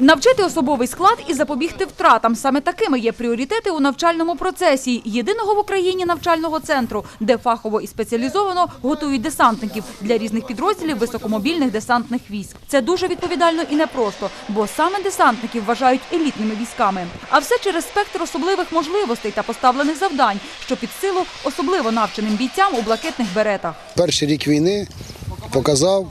Навчити особовий склад і запобігти втратам. Саме такими є пріоритети у навчальному процесі єдиного в Україні навчального центру, де фахово і спеціалізовано готують десантників для різних підрозділів високомобільних десантних військ. Це дуже відповідально і непросто, бо саме десантників вважають елітними військами. А все через спектр особливих можливостей та поставлених завдань, що під силу особливо навченим бійцям у блакитних беретах. Перший рік війни показав,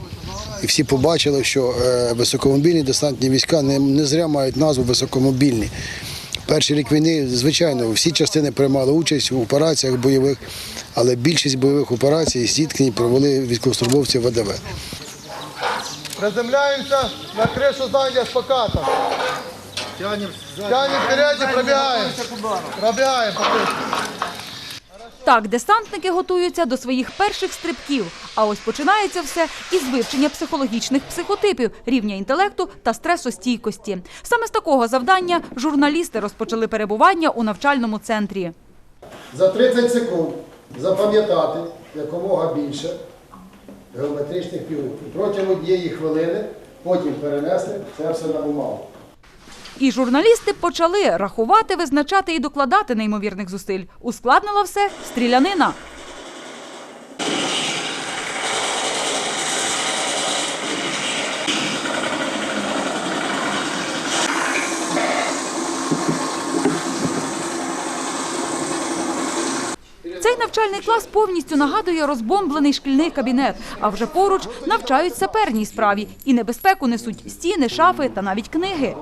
і всі побачили, що е, високомобільні десантні війська не, не зря мають назву високомобільні. Перший рік війни, звичайно, всі частини приймали участь у операціях бойових, але більшість бойових операцій і зіткнень провели військовослужбовці ВДВ. Приземляемся на крышу здания с покатом. Тянем, вперед. Пробегаем по крыше. Так, десантники готуються до своїх перших стрибків. А ось починається все із вивчення психологічних психотипів, рівня інтелекту та стресостійкості. Саме з такого завдання журналісти розпочали перебування у навчальному центрі. За 30 секунд запам'ятати якомога більше геометричних фігур. Протягом однієї хвилини потім перенесли це все на бумагу. І журналісти почали рахувати, визначати і докладати неймовірних зусиль. Ускладнила все стрілянина. Цей навчальний клас повністю нагадує розбомблений шкільний кабінет. А вже поруч навчають саперній справі і небезпеку несуть стіни, шафи та навіть книги.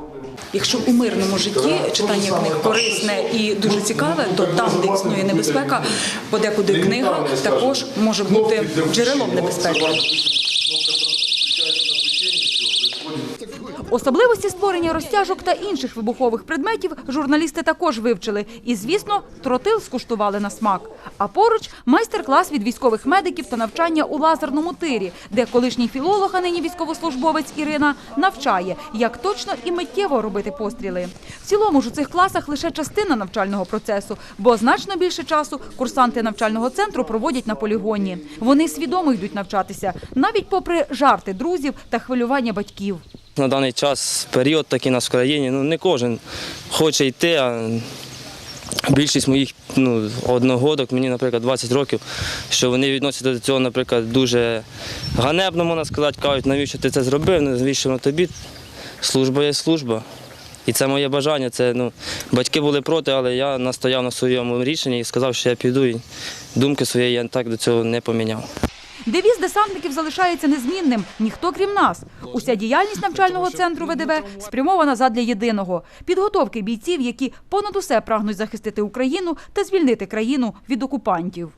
Якщо у мирному житті читання книг корисне і дуже цікаве, то там, де існує небезпека, подекуди книга також може бути джерелом небезпеки. Особливості створення розтяжок та інших вибухових предметів журналісти також вивчили. І, звісно, тротил скуштували на смак. А поруч майстер-клас від військових медиків та навчання у лазерному тирі, де колишній філолог, а нині військовослужбовець Ірина навчає, як точно і миттєво робити постріли. В цілому ж у цих класах лише частина навчального процесу, бо значно більше часу курсанти навчального центру проводять на полігоні. Вони свідомо йдуть навчатися, навіть попри жарти друзів та хвилювання батьків. На даний час період такий в країні, ну не кожен хоче йти, а більшість моїх ну, одногодок, мені, наприклад, 20 років, що вони відносяться до цього, наприклад, дуже ганебно, можна сказати, кажуть, навіщо ти це зробив, навіщо воно тобі. Служба є служба. І це моє бажання. Це, ну, батьки були проти, але я настояв на своєму рішенні і сказав, що я піду. І думки своєї я так до цього не поміняв. Девіз десантників залишається незмінним. Ніхто крім нас. Уся діяльність навчального центру ВДВ спрямована задля єдиного підготовки бійців, які понад усе прагнуть захистити Україну та звільнити країну від окупантів.